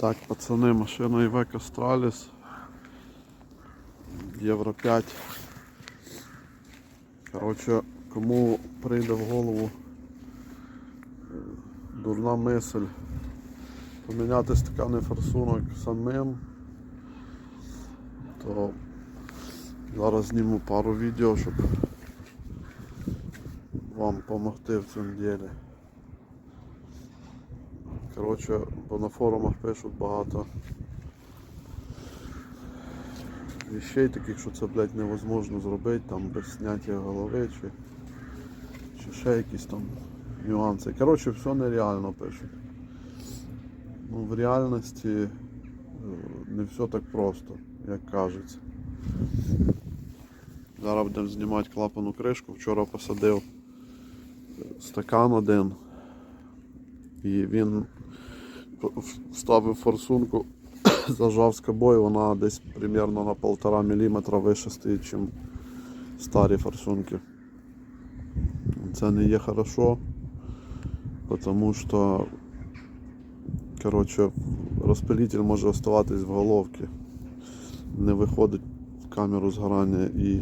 Так, пацани, машина Iveco Stralis. Євро 5. Коротше, кому прийде в голову е, дурна мисль поміняти стакани форсунок самим, то зараз зніму пару відео, щоб вам допомогти в цьому ділі. Коротше, бо на форумах пишуть багато вещей таких, що це, блядь, невозможно зробити, там без зняття голови чи, чи ще якісь там нюанси. Коротше, все нереально пишуть. Ну, в реальності е, не все так просто, як кажеться. Зараз будемо знімати клапану кришку. Вчора посадив стакан один. І він вставив форсунку, зажав скобою, вона десь примерно на 1,5 мм вище стоїть, ніж старі форсунки. Це не є хорошо, тому що коротше, розпилитель може оставатись в головці, не виходить в камеру згорання і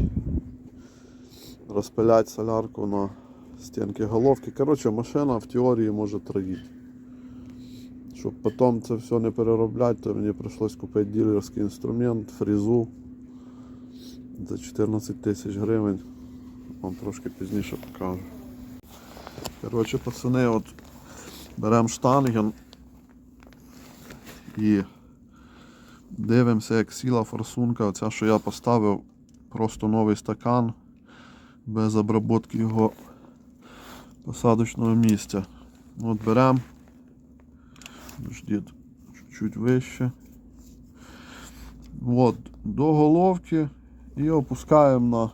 розпиляти солярку на стінки головки. Коротше, машина в теорії може троїти. Щоб потім це все не переробляти, то мені прийшлось купити дилерський інструмент, фрезу за 14 тисяч гривень. Вам трошки пізніше покажу. Коротше, пацани, от беремо штанген і дивимося, як сіла форсунка. Оця, що я поставив, просто новий стакан без обробки його посадочного місця. От беремо. Ждіть чуть-чуть вище. От, до головки і опускаємо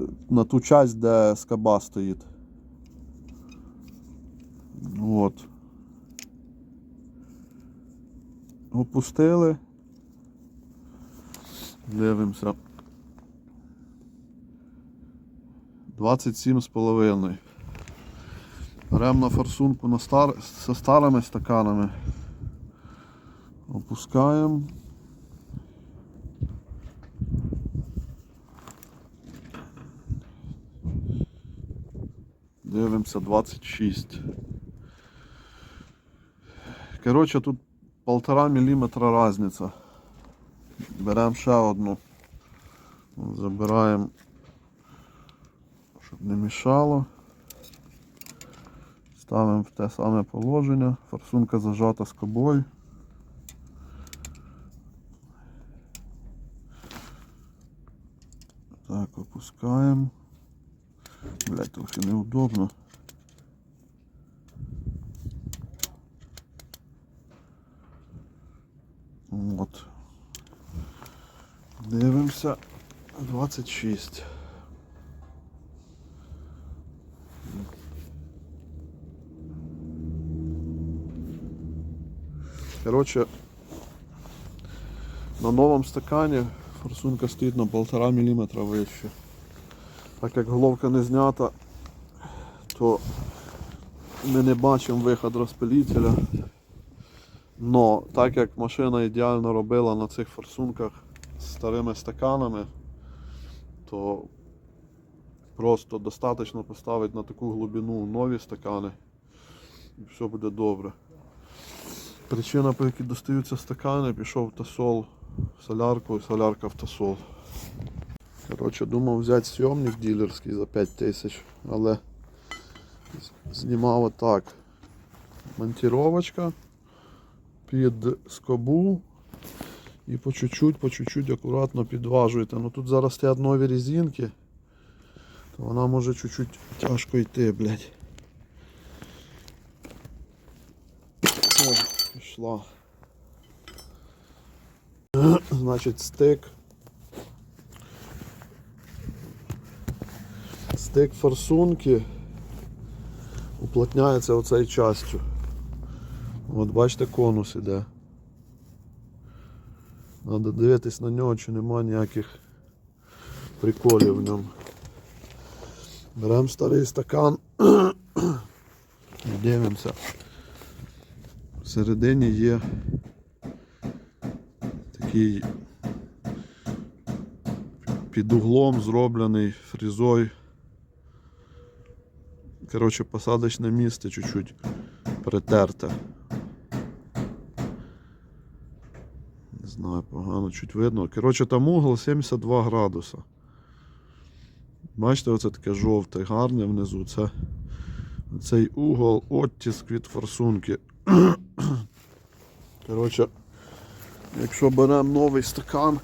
на, на ту часть, де скоба стоїть. От. Опустили. Дивимося. 27 з половиною. Беремо на форсунку на стар... зі старими стаканами. Опускаємо. Дивимося 26. Коротше, тут полтора міліметра різниця. Беремо ще одну. Забираємо, щоб не мішало. Ставимо в те саме положення, форсунка зажата скобою. Так, опускаємо. Блять, трохи неудобно. От. Дивимося. 26. Короче, на новому стакані форсунка стоїть на 1,5 мм вище. Так як головка не знята, то ми не бачимо виход розпилителя. Но так як машина ідеально робила на цих форсунках з старими стаканами, то просто достатньо поставити на таку глибину нові стакани і все буде добре. Причина, по якій достаються стакани, пішов тасол солярку і солярка в тасол. Коротше, думав взяти сйомник дилерський за 5 тисяч, але знімав отак. Монтіровочка під скобу і по чуть-чуть, по чуть-чуть акуратно підважуєте. Ну тут зараз стоять нові резинки, то вона може чуть-чуть тяжко йти, блядь. О, пішла. Значить, стик. Стик форсунки уплотняється оцею частю. От бачите, конус іде. Треба дивитись на нього, чи нема ніяких приколів в ньому. Беремо старий стакан дивимося. Всередині є такий під углом зроблений фрізой. Коротше, посадочне місце чуть-чуть притерте. Не знаю, погано чуть видно. Коротше, там угол 72 градуса. Бачите, оце таке жовте, гарне внизу. Це цей угол, оттиск від форсунки. Коротше, якщо беремо новий стакан,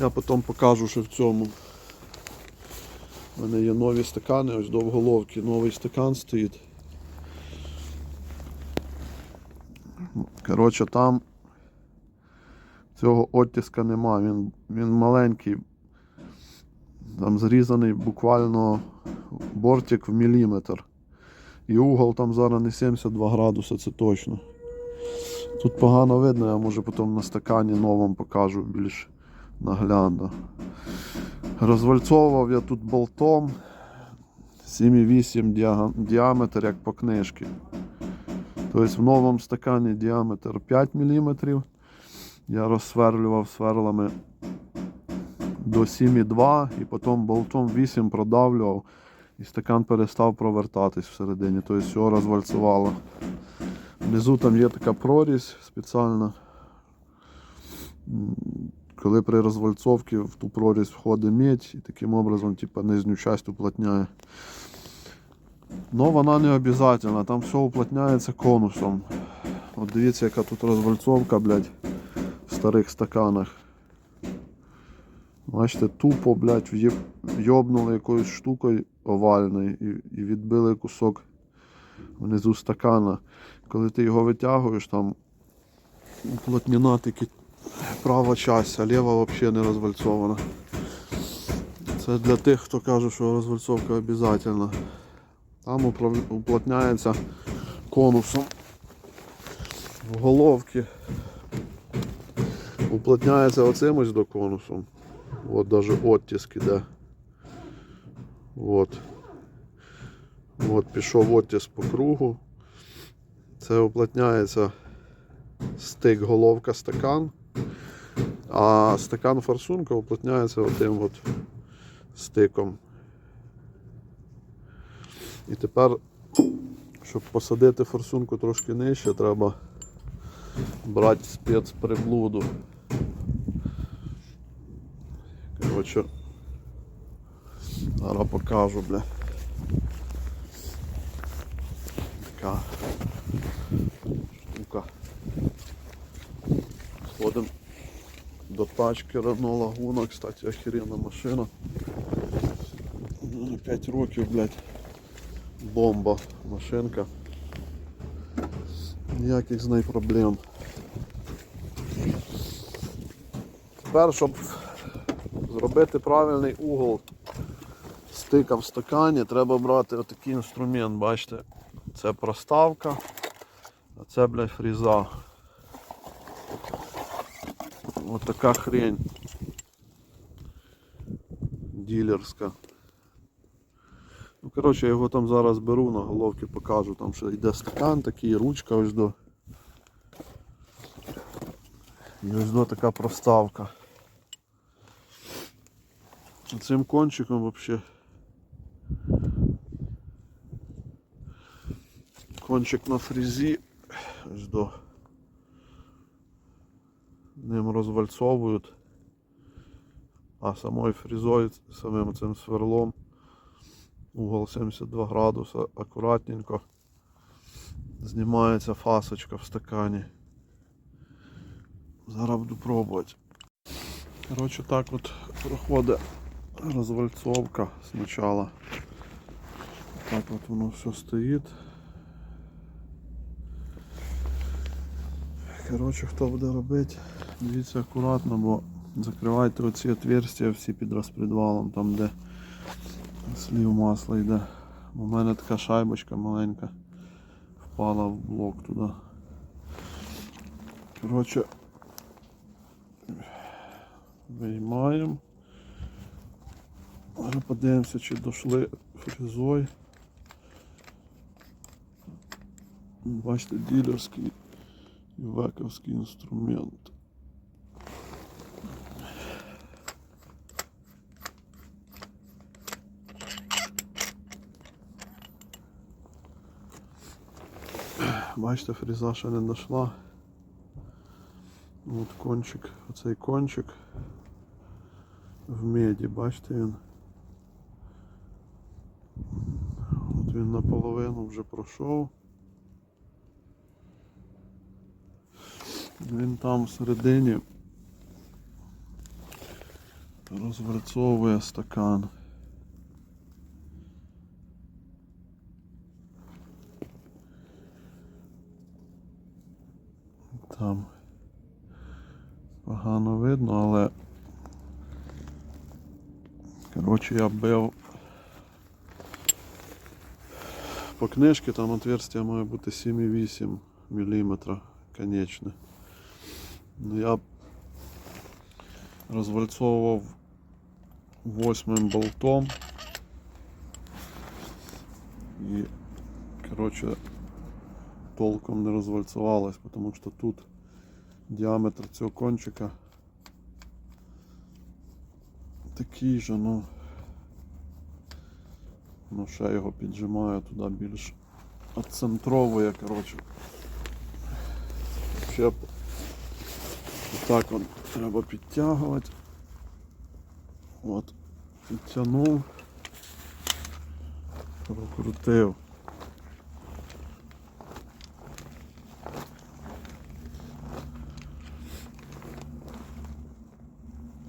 я потім покажу, що в цьому. У мене є нові стакани, ось до головки новий стакан стоїть. Коротше, там цього оттиска нема, він, він маленький. Там зрізаний буквально бортик в міліметр. І угол там зараз не 72 градуса, це точно. Тут погано видно, я може потім на стакані новому покажу більш наглядно. Розвальцовував я тут болтом 7,8 діаметр, як по книжці. Тобто в новому стакані діаметр 5 мм. Я розсверлював сверлами до 7,2 і потім болтом 8 продавлював і стакан перестав провертатись всередині, тобто його розвальцювало. Внизу там є така прорізь спеціальна. Коли при розвальцовці в ту прорізь входить медь і таким образом типа, нижню часть уплотняє. Но вона не обов'язательна, там все уплотняється конусом. От дивіться, яка тут розвальцовка, блядь, в старих стаканах. Бачите, тупо, блядь, в'єб- в'йобнули якоюсь штукою овальною і, відбили кусок внизу стакана. Коли ти його витягуєш, там уплотнена тільки права часть, а ліва взагалі не розвальцована. Це для тих, хто каже, що розвальцовка обов'язательна. Там уплотняється конусом в головки. Уплотняється оцим ось до конусом. От даже оттиск іде. От. От пішов оттиск по кругу. Це уплотняється стик головка стакан. А стакан форсунка уплотняється отим от стиком. І тепер, щоб посадити форсунку трошки нижче, треба брати спецприблуду. Коротше, зараз покажу, бля. Така штука. Сходимо до тачки Renault Laguna, кстати, охеренна машина. Ну, 5 років, блядь. Бомба машинка. Ніяких з нею проблем. Тепер, щоб зробити правильний угол стика в стакані, треба брати отакий інструмент, бачите, це проставка, а це, блядь, фріза. Ось така хрень. Ділерська. Ну, коротше, я його там зараз беру, на головки покажу, там ще йде стакан такий, ручка ось до. І ось до така проставка. Цим кончиком взагалі. Кончик на фрезі. Ось до. Ним розвальцовують. А самою фрезою, самим цим сверлом угол 72 градуса, акуратненько знімається фасочка в стакані. Зараз буду пробувати. Коротше, так от проходить розвальцовка спочатку. Так от воно все стоїть. Коротше, хто буде робити, дивіться акуратно, бо закривайте оці отверстия всі під розпредвалом, там де слів масла йде. У мене така шайбочка маленька впала в блок туди. Коротше, виймаємо. Подивимося, чи дійшли фрезою. Бачите, ділерський і вековський інструмент. Бачите, фреза ще не дошла. От кончик, оцей кончик в меді, бачите він. От він наполовину вже пройшов. Він там всередині розверцовує стакан. Там погано видно, але коротше я бив по книжці там отверстие має бути 7,8 мм конечне. Ну, я розвальцовував восьмим болтом і коротше толком не розвальцевалось, тому що тут діаметр цього кончика такий же, ну, ну ще його піджимаю туди більш отцентровує, коротше. Ще так он треба підтягувати. От, підтягнув, прокрутив.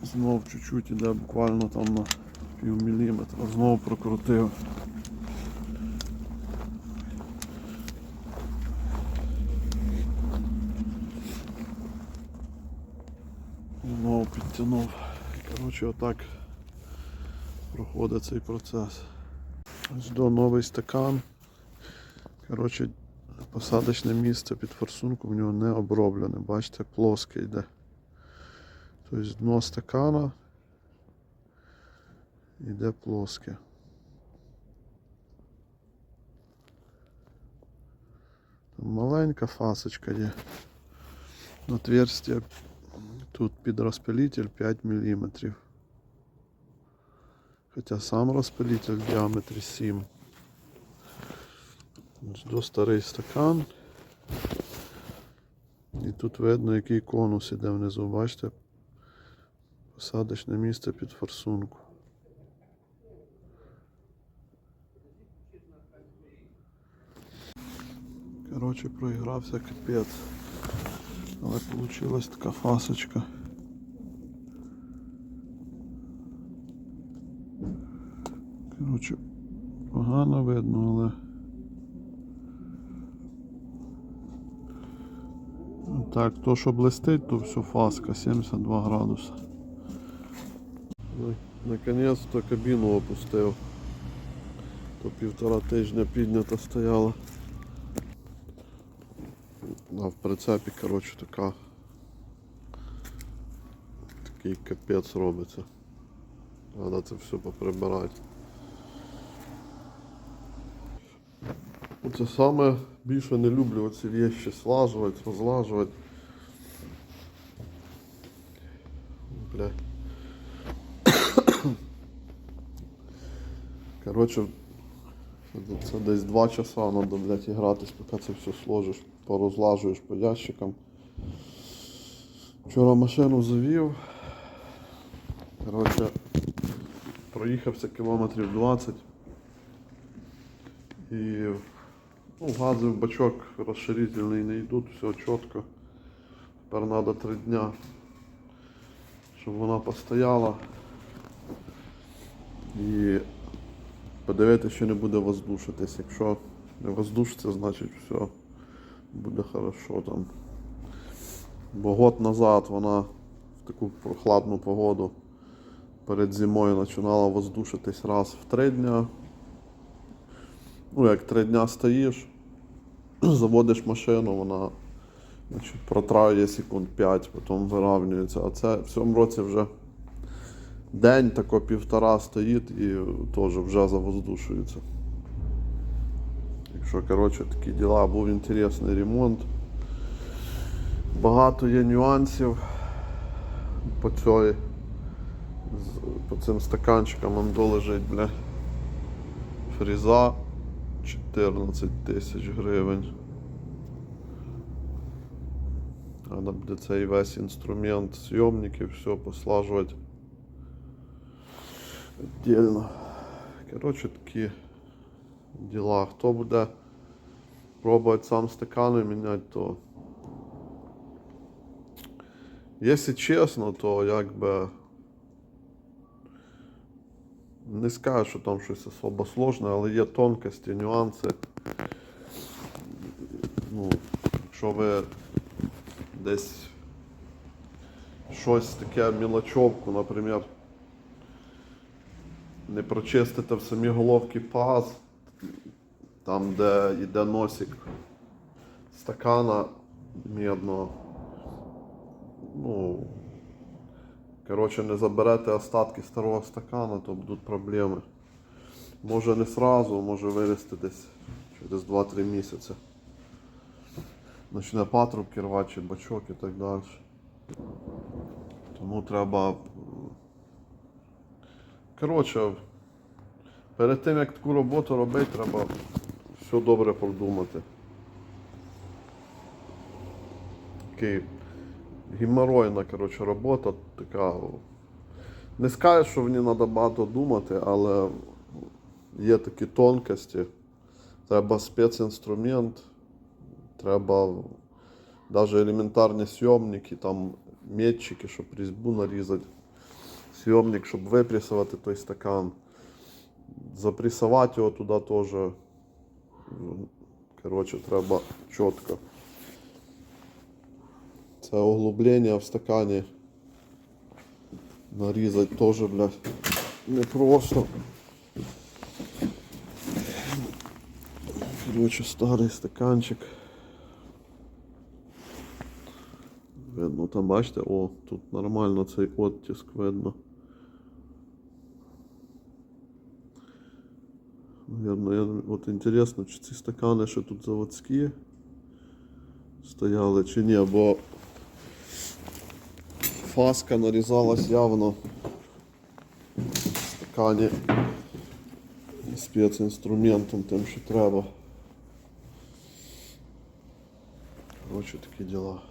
Знов чуть-чуть іде буквально там на пів міліметра, знов прокрутив. Знову підтягнув. Коротше, отак проходить цей процес. Ось до новий стакан. Коротше, посадочне місце під форсунку в нього не оброблене. Бачите, плоске йде. Тобто дно стакана йде плоске. Маленька фасочка є. Отверстие тут під розпилитель 5 мм. Хоча сам розпилитель в діаметрі 7. Ось До старий стакан. І тут видно, який конус іде внизу, бачите? Посадочне місце під форсунку. Коротше, проігрався капець. Але вийшла така фасочка. Коротше, погано видно, але. Так, то що блистить, то все фаска, 72 градуса. Наконец-то кабіну опустив. То півтора тижня піднята стояла. А в прицепі, коротше, така. Такий капець робиться. Треба це все поприбирати. Це саме більше не люблю оці вещи слажувати, розлажувати. Бля. Коротше, це- десь два часа треба, блядь, гратись, поки це все сложиш, порозлажуєш по ящикам. Вчора машину завів. Коротше, проїхався кілометрів 20. І ну, гази в бачок розширительний не йдуть, все чітко. Тепер треба три дня, щоб вона постояла. І подивитися, що не буде воздушитись. Якщо не воздушиться, значить все буде хорошо там. Бо год назад вона в таку прохладну погоду перед зимою починала воздушитись раз в три дня. Ну, як три дня стоїш, заводиш машину, вона значить, протраює секунд 5, потім виравнюється. А це в цьому році вже день тако півтора стоїть і теж вже завоздушується. Так Що, коротше, такі діла, був інтересний ремонт. Багато є нюансів по цій, по цим стаканчикам долежить, бля. Фріза 14 тисяч гривень. Треба буде цей весь інструмент, зйомники, все послажувати віддільно. Коротше, такі діла. Хто буде пробувати сам стакани міняти, то. Якщо чесно, то якби не скажу, що там щось особо сложне, але є тонкості, нюанси. Ну, якщо ви десь щось таке мілочовку, наприклад, не прочистите в самі головки паз, там, де йде носик стакана мідного. Ну, коротше, не заберете остатки старого стакана, то будуть проблеми. Може не сразу, може вирости десь через 2-3 місяці. Почне патрубки рвати чи бачок і так далі. Тому треба. Коротше, перед тим як таку роботу робити, треба все добре продумати. Такий геморройна, коротше, робота така. Не скажеш, що в ній треба багато думати, але є такі тонкості. Треба спецінструмент, треба навіть елементарні сйомники, там метчики, щоб різьбу нарізати. Сйомник, щоб випресувати той стакан. Запресувати його туди теж. Коротше, треба чітко. Це углублення в стакані. Нарізати теж, блядь, не просто. Коротше, старий стаканчик. Видно, там бачите, о, тут нормально цей оттиск видно. Наверно, я, от інтересно, чи ці стакани ще тут заводські стояли, чи ні, бо фаска нарізалась явно в стакані спецінструментом, тим, що треба. Коротше, такі діла.